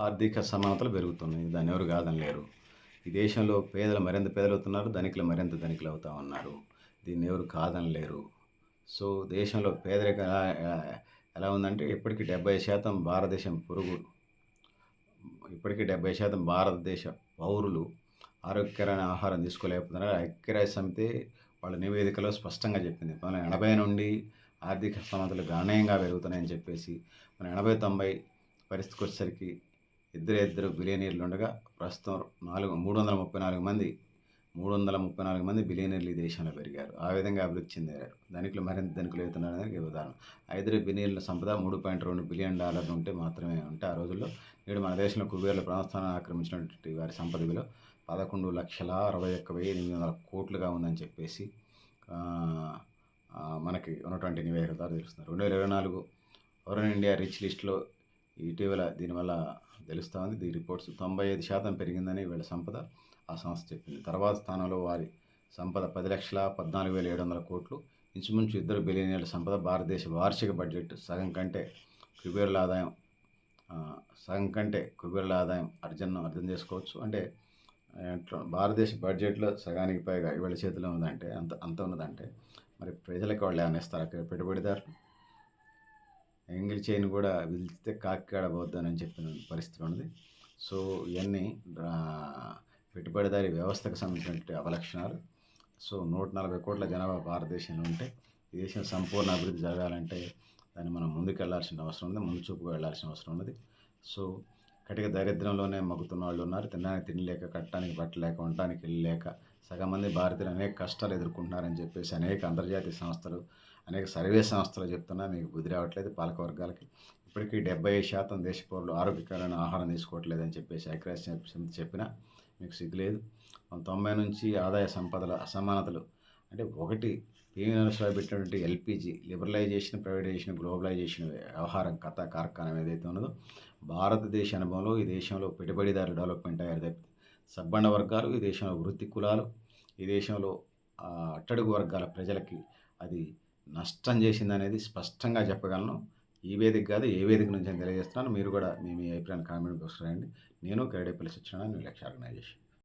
ఆర్థిక సమానతలు పెరుగుతున్నాయి. దాన్ని ఎవరు కాదని లేరు. ఈ దేశంలో పేదలు మరింత పేదలు అవుతున్నారు ధనికులు మరింత ధనికులు అవుతూ ఉన్నారు. దీన్ని ఎవరు కాదని లేరు. సో దేశంలో పేదరిక ఎలా ఎలా ఉందంటే ఇప్పటికీ డెబ్బై శాతం భారతదేశం పురుగు ఇప్పటికీ డెబ్బై శాతం భారతదేశ పౌరులు ఆరోగ్యకరమైన ఆహారం తీసుకోలేకపోతున్నారు. ఐక్యరాజ్య సమితి వాళ్ళ నివేదికలో స్పష్టంగా చెప్పింది. మన ఎనభై నుండి ఆర్థిక సమతలు గణనీయంగా పెరుగుతున్నాయని చెప్పేసి మన ఎనభై తొంభై పరిస్థితికి వచ్చేసరికి ఇద్దరు ఇద్దరు బిలియనీర్లు ఉండగా ప్రస్తుతం నాలుగు మూడు వందల ముప్పై నాలుగు మంది మూడు వందల ముప్పై నాలుగు మంది బిలియనీర్లు ఈ దేశంలో పెరిగారు. ఆ విధంగా అభివృద్ధి చెందారు. ధనికులు మరింత ధనికులు అవుతున్నారనేది ఉదాహరణ. ఐదు బిలియన్ల సంపద మూడు పాయింట్ రెండు బిలియన్ డాలర్లు ఉంటే మాత్రమే ఉంటే ఆ రోజుల్లో నేడు మన దేశంలో కుబేర్ల ప్రధాన ఆక్రమించినటువంటి వారి సంపద విలువ పదకొండు లక్షల అరవై ఒక్క వెయ్యి ఎనిమిది వందల కోట్లుగా ఉందని చెప్పేసి మనకి ఉన్నటువంటి నివేదిక ద్వారా తెలుస్తున్నారు రెండు వేల ఇరవై నాలుగు వరుణ్ ఇండియా రిచ్ లిస్ట్లో ఇటీవల దీనివల్ల తెలుస్తూ ఉంది. దీని రిపోర్ట్స్ తొంభై ఐదు శాతం పెరిగిందని వీళ్ళ సంపద ఆ సంస్థ చెప్పింది. తర్వాత స్థానంలో వారి సంపద పది లక్షల పద్నాలుగు వేల ఏడు వందల కోట్లు. ఇంచుమించు ఇద్దరు బిలియనీర్ల సంపద భారతదేశ వార్షిక బడ్జెట్ సగం కంటే కుబేరుల ఆదాయం సగం కంటే కుబేరుల ఆదాయం అర్జన్ అర్థం చేసుకోవచ్చు. అంటే భారతదేశ బడ్జెట్లో సగానికి పైగా వీళ్ళ చేతిలో ఉందంటే అంత అంత ఉన్నదంటే మరి ప్రజలకు వాళ్ళు ఏమైనా ఇస్తారు? అక్కడ పెట్టుబడిదారులు? ఎంగిల్ చైన్ కూడా పిలిస్తే కాకికాడ పోద్దానని చెప్పిన పరిస్థితి ఉన్నది. సో ఇవన్నీ పెట్టుబడిదారి వ్యవస్థకు సంబంధించినటువంటి అవలక్షణాలు. సో నూట నలభై కోట్ల జనాభా భారతదేశంలో ఉంటే ఈ దేశం సంపూర్ణ అభివృద్ధి జరగాలంటే దాన్ని మనం ముందుకు వెళ్ళాల్సిన అవసరం ఉంది ముందు చూపుకు వెళ్ళాల్సిన అవసరం ఉన్నది. సో కటిక దరిద్రంలోనే మగ్గుతున్న వాళ్ళు ఉన్నారు. తినడానికి తినలేక కట్టడానికి బట్టలేక ఉండటానికి వెళ్ళలేక సగం మంది భారతీయులు అనేక కష్టాలు ఎదుర్కొంటున్నారని చెప్పేసి అనేక అంతర్జాతీయ సంస్థలు అనేక సర్వే సంస్థలు చెప్తున్నా మీకు బుద్ధి రావట్లేదు పాలకవర్గాలకి ఇప్పటికీ డెబ్బై శాతం దేశ పౌరులు ఆరోగ్యకరమైన ఆహారం తీసుకోవట్లేదని చెప్పేసి ఐక్యరాజ్య చెప్పినా మీకు సిగ్గులేదు తొంభై నుంచి ఆదాయ సంపదల అసమానతలు అంటే ఒకటి పివి నరసింహరావు పెట్టినటువంటి ఎల్పిజి లిబరలైజేషన్ ప్రైవేటైజేషన్ గ్లోబలైజేషన్ వ్యవహారం కథ కార్ఖానం ఏదైతే ఉన్నదో భారతదేశ అనుభవంలో ఈ దేశంలో పెట్టుబడిదారు డెవలప్మెంట్ అయ్యారు. తప్పితే సబ్బండ వర్గాలు ఈ దేశంలో వృత్తి కులాలు ఈ దేశంలో అట్టడుగు వర్గాల ప్రజలకి అది నష్టం చేసిందనేది స్పష్టంగా చెప్పగలను. ఈ వేదిక కాదు ఏ వేదిక నుంచి తెలియజేస్తున్నాను. మీరు కూడా మీ మీ అభిప్రాయాన్ని కామెంట్ వస్తున్నాయండి నేను గైడేపల్లి నేను లక్ష్య ఆర్గనైజేషన్